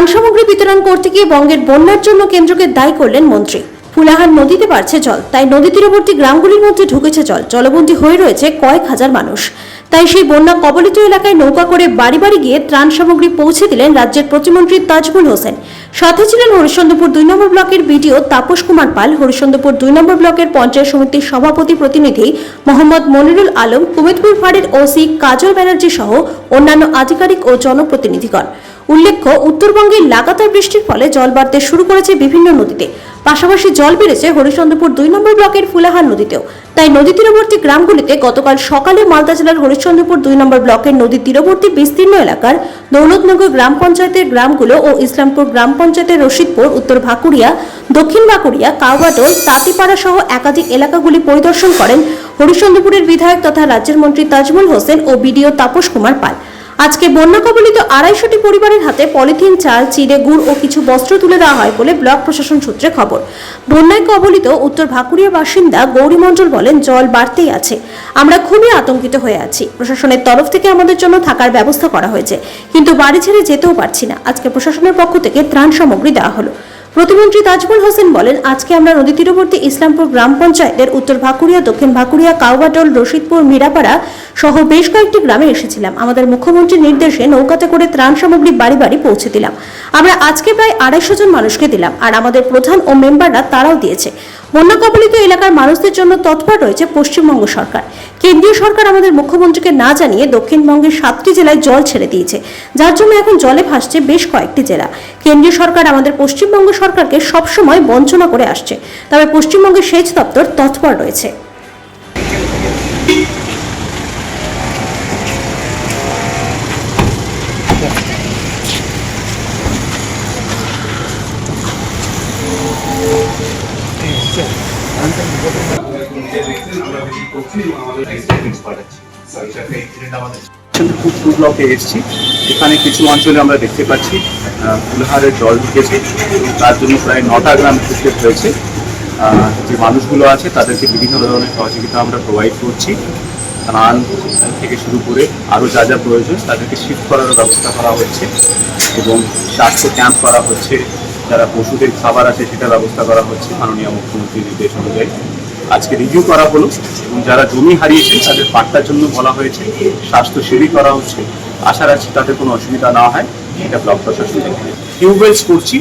ত্রাণ সামগ্রী বিতরণ করতে গিয়ে বঙ্গের বন্যার জন্য কেন্দ্রকে দায়ী করলেন মন্ত্রী। ফুলাহার নদীতে বাড়ছে জল, তাই নদী তীরবর্তী গ্রামগুলির মধ্যে ঢুকেছে জল। জলবন্দী হয়ে রয়েছে কয়েক হাজার মানুষ। তাই সেই বন্যা কবলিত এলাকায় নৌকা করে বাড়ি বাড়ি গিয়ে ত্রাণ সামগ্রী পৌঁছে দিলেন রাজ্যের প্রতিমন্ত্রী তাজমুল হোসেন। সাথে ছিলেন হরিশ্চন্দ্রপুর দুই নম্বর ব্লকের বিডিও তাপস কুমার পাল, হরিশ্চন্দ্রপুর দুই নম্বর ব্লকের পঞ্চায়েত সমিতির সভাপতি প্রতিনিধি মোহাম্মদ মনিরুল আলম কুমিতপুর ফাঁড়ির ওসি কাজল ব্যানার্জি সহ অন্যান্য আধিকারিক ও জনপ্রতিনিধিগণ। উল্লেখ্য, উত্তরবঙ্গে লাগাতার বৃষ্টির ফলে জল বাড়তে শুরু করেছে বিভিন্ন নদীতে। পাশাপাশি জল বেড়েছে হরিশ্চন্দ্রপুর দুই নম্বর ব্লকের ফুলাহার নদীতেও। তাই নদী তীরবর্তী গ্রামগুলিতে গতকাল সকালে মালদা জেলার হরিশ্চন্দ্রপুর দুই নম্বর ব্লকের নদী তীরবর্তী বিস্তীর্ণ এলাকার দৌলতনগর গ্রাম পঞ্চায়েতের গ্রামগুলো ও ইসলামপুর গ্রাম পঞ্চায়েতের রশিদপুর, উত্তর ভাকুড়িয়া দক্ষিণ ভাকুড়িয়া কাউবাটোল তাঁতিপাড়া সহ একাধিক এলাকাগুলি পরিদর্শন করেন হরিশ্চন্দ্রপুরের বিধায়ক তথা রাজ্যের মন্ত্রী তাজমুল হোসেন ও বিডিও তাপস কুমার পাল। আজকে বন্যা কবলিত আড়াইশোটি পরিবারের হাতে পলিথিন, চাল, চিড়ে, গুড় ও কিছু বস্ত্র তুলে দেওয়া হয় বলে ব্লক প্রশাসন সূত্রে খবর। বন্যায় কবলিত উত্তর ভাকুড়িয়া বাসিন্দা গৌরী মণ্ডল বলেন, জল বাড়তেই আছে। আমরা খুবই আতঙ্কিত হয়ে আছি। প্রশাসনের তরফ থেকে আমাদের জন্য থাকার ব্যবস্থা করা হয়েছে। কিন্তু বাড়ি ছেড়ে যেতেও পারছি না। আজকে প্রশাসনের পক্ষ থেকে ত্রাণ সামগ্রী দেওয়া হলো। প্রতিমন্ত্রী তাজমুল হোসেন বলেন, আজকে আমরা নদী তীরবর্তী ইসলামপুর গ্রাম পঞ্চায়েতের উত্তর ভাকুরিয়া দক্ষিণ ভাকুরিয়া কাউবাটল রশিদপুর, মিরাপাড়া সহ বেশ কয়েকটি গ্রামে এসেছিলাম। আমাদের মুখ্যমন্ত্রীর নির্দেশে নৌকাতে করে ত্রাণ সামগ্রী বাড়ি বাড়ি পৌঁছে দিলাম। আমরা আজকে প্রায় আড়াইশো জন মানুষকে দিলাম। আর আমাদের প্রধান ও মেম্বাররা তারাও দিয়েছে। বন্যা কবলিত এলাকার মানুষদের জন্য তৎপর রয়েছে পশ্চিমবঙ্গ সরকার। কেন্দ্রীয় সরকার আমাদের মুখ্যমন্ত্রীকে না জানিয়ে দক্ষিণবঙ্গের সাতটি জেলায় জল ছেড়ে দিয়েছে। যার জন্য এখন জলে ভাসছে বেশ কয়েকটি জেলা। কেন্দ্রীয় সরকার আমাদের পশ্চিমবঙ্গ সরকারকে সবসময় বঞ্চনা করে আসছে। তবে পশ্চিমবঙ্গের সেচ দপ্তর তৎপর রয়েছে। চন্দ্রপুর টু ব্লকে এসেছি। এখানে কিছু অঞ্চলে আমরা দেখতে পাচ্ছি আহ, ফুলহারের জল ঢুকেছে তার জন্য প্রায় নটা গ্রাম ক্ষেত্রে হয়েছে। যে মানুষগুলো আছে তাদেরকে বিভিন্ন ধরনের সহযোগিতা আমরা প্রোভাইড করছি। ত্রাণ থেকে শুরু করে আরও যা যা প্রয়োজন তাদেরকে শিফট করার ব্যবস্থা করা হচ্ছে এবং স্বাস্থ্য ক্যাম্প করা হচ্ছে। যারা পশুদের খাবার আছে সেটা ব্যবস্থা করা হচ্ছে মাননীয় মুখ্যমন্ত্রীর নির্দেশ অনুযায়ী। আজকে রিভিউ করা হলো এবং যারা জমি হারিয়েছে তাদের পাট্টার জন্য বলা হয়েছে, স্বাস্থ্য সিঁড়ি করা হচ্ছে। আশা রাখছি তাদের কোনো অসুবিধা না হয়। এটা ব্লক প্রশাসন টিউবওয়েলস করছি,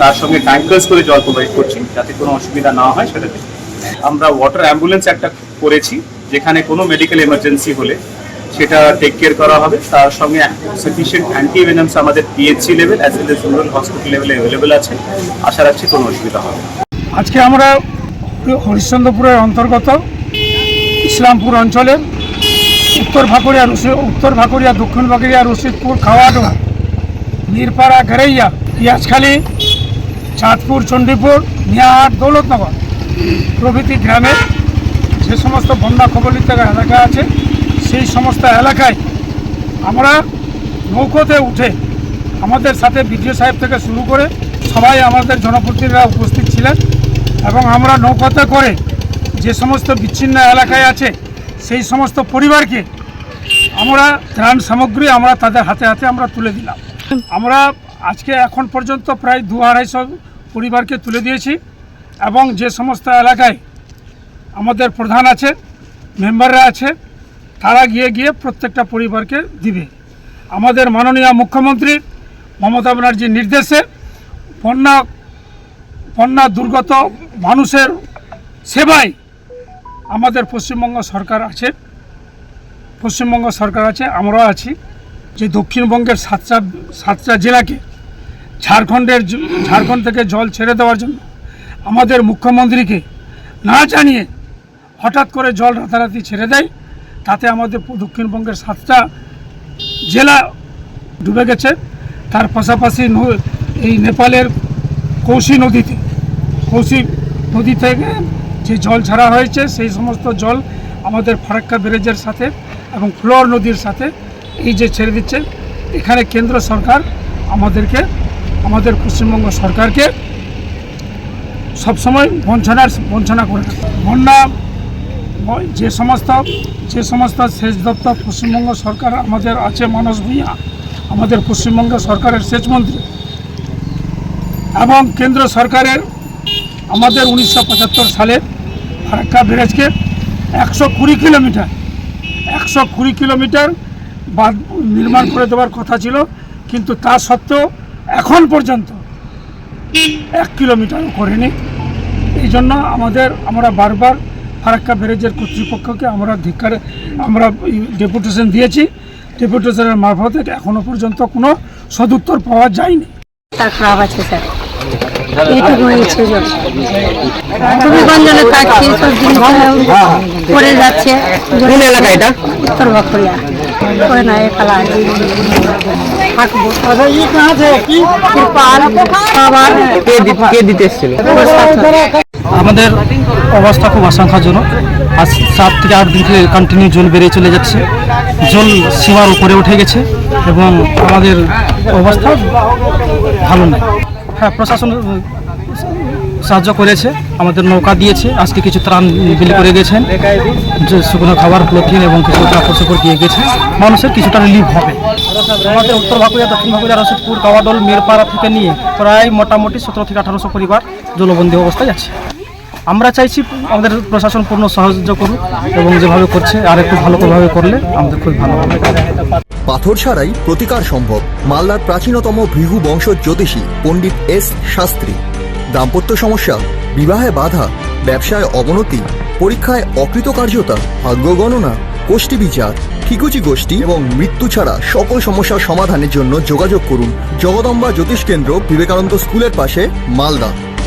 তার সঙ্গে ট্যাঙ্কার্স করে জল প্রোভাইড করছি, যাতে কোনো অসুবিধা না হয় সেটা আমরা ওয়াটার অ্যাম্বুলেন্স একটা করেছি, যেখানে কোনো মেডিকেল এমার্জেন্সি হলে সেটা টেক কেয়ার করা হবে তার সঙ্গে সাফিসিয়েন্ট অ্যান্টি ভেনামস আমাদের PHC level as well as rural hospital লেভেলে অ্যাভেলেবেল আছে আশা রাখছি কোনো অসুবিধা হবে। আজকে আমরা হরিশ্চন্দ্রপুরের অন্তর্গত ইসলামপুর অঞ্চলের উত্তর ভাকুড়িয়া রশি- উত্তর ভাকুড়িয়া দক্ষিণ ভাকুড়িয়া রশিদপুর, খাওয়াডো, মিরপাড়া ঘেরাইয়া পিঁয়াজখালী, চাঁদপুর, চণ্ডীপুর মিয়াহাট দৌলতনগর প্রভৃতি গ্রামে যে সমস্ত বন্যা কবলিত এলাকা আছে সেই সমস্ত এলাকায় আমরা নৌকোতে উঠে আমাদের সাথে বিডিও সাহেব থেকে শুরু করে সবাই আমাদের জনপ্রতিনিধিরা উপস্থিত ছিলেন এবং আমরা নৌকাতে করে যে সমস্ত বিচ্ছিন্ন এলাকায় আছে সেই সমস্ত পরিবারকে আমরা ত্রাণ সামগ্রী আমরা তাদের হাতে হাতে আমরা তুলে দিলাম। আমরা আজকে এখন পর্যন্ত প্রায় দু আড়াইশো পরিবারকে তুলে দিয়েছি এবং যে সমস্ত এলাকায় আমাদের প্রধান আছে, মেম্বাররা আছে তারা গিয়ে গিয়ে প্রত্যেকটা পরিবারকে দিবে। আমাদের মাননীয় মুখ্যমন্ত্রী মমতা ব্যানার্জির নির্দেশে বন্যা বন্যা দুর্গত মানুষের সেবায় আমাদের পশ্চিমবঙ্গ সরকার আছে। পশ্চিমবঙ্গ সরকার আছে, আমরাও আছি। যে দক্ষিণবঙ্গের সাতটা সাতটা জেলাকে ঝাড়খণ্ডের ঝাড়খণ্ড থেকে জল ছেড়ে দেওয়ার জন্য আমাদের মুখ্যমন্ত্রীকে না জানিয়ে হঠাৎ করে জল রাতারাতি ছেড়ে দেয় তাতে আমাদের দক্ষিণবঙ্গের সাতটা জেলা ডুবে গেছে। তার পাশাপাশি এই নেপালের কৌশি নদীতে, কৌশি নদী থেকে যে জল ছাড়া হয়েছে, সেই সমস্ত জল আমাদের ফারাক্কা ব্যারেজের সাথে এবং ফ্লোর নদীর সাথে এই যে ছেড়ে দিচ্ছে, এখানে কেন্দ্র সরকার আমাদেরকে, আমাদের পশ্চিমবঙ্গ সরকারকে সবসময় বঞ্চনার বঞ্চনা করে বন্যা যে সমস্ত যে সমস্ত সেচ দপ্তর পশ্চিমবঙ্গ সরকার আমাদের আছে, মানস ভূঁইয়া, আমাদের পশ্চিমবঙ্গ সরকারের সেচ মন্ত্রী। এবং কেন্দ্র সরকারের আমাদের উনিশশো পঁচাত্তর সালে ফারাক্কা ব্যারেজকে একশো কুড়ি কিলোমিটার, একশো কুড়ি কিলোমিটার বাঁধ নির্মাণ করে দেওয়ার কথা ছিল, কিন্তু তা সত্ত্বেও এখন পর্যন্ত এক কিলোমিটারও করেনি। এই জন্য আমাদের, আমরা বারবার ফারাক্কা ব্যারেজের কর্তৃপক্ষকে আমরা ধিক্কারে আমরা ডেপুটেশন দিয়েছি। ডেপুটেশনের মারফতে এখনও পর্যন্ত কোনো সদুত্তর পাওয়া যায়নি। তার খারাপ আছে স্যার। খুবই গঞ্জনে সব জিনিস পড়ে যাচ্ছে। কোন এলাকা এটা? উত্তর না থাকব। কে দিতে এসেছিল। আমাদের অবস্থা খুব আশঙ্কাজনক। আজ সাত থেকে আট দিন থেকে কন্টিনিউ জল বেড়ে চলে যাচ্ছে। জল সীমার উপরে উঠে গেছে এবং আমাদের অবস্থা ভালো নয় হ্যাঁ প্রশাসন সাহায্য করেছে, আমাদের নৌকা দিয়েছে, আজকে কিছু ত্রাণ বিলি করে গেছেন। যে শুকনো খাবার প্লথিন এবং কিছু কাপড় চোপড় দিয়ে গেছে। মানুষের কিছুটা রিলিফ হবে। আমাদের উত্তর ভাকুরিয়া, দক্ষিণ ভাকুরিয়া রশিদপুর কাওয়াডোল, মিরপাড়া থেকে নিয়ে প্রায় মোটামুটি সতেরো থেকে আঠারোশো পরিবার জলবন্দী অবস্থায় আছে। আমরা চাইছি আমাদের প্রশাসন পূর্ণ সাহায্য করুক এবং যেভাবে করছে আর একটু ভালোভাবে করলে আমাদের খুব ভালো হবে। পাথর ছাড়াই প্রতিকার সম্ভব। মালদার প্রাচীনতম ভৃহু বংশ জ্যোতিষী পণ্ডিত এস শাস্ত্রী। দাম্পত্য সমস্যা, বিবাহে বাধা, ব্যবসায় অবনতি, পরীক্ষায় অকৃতকার্যতা, ভাগ্য গণনা গোষ্ঠী বিচার, ঠিকুচি গোষ্ঠী এবং মৃত্যু ছাড়া সকল সমস্যার সমাধানের জন্য যোগাযোগ করুন জগদম্বা জ্যোতিষ কেন্দ্র বিবেকানন্দ স্কুলের পাশে, Malda.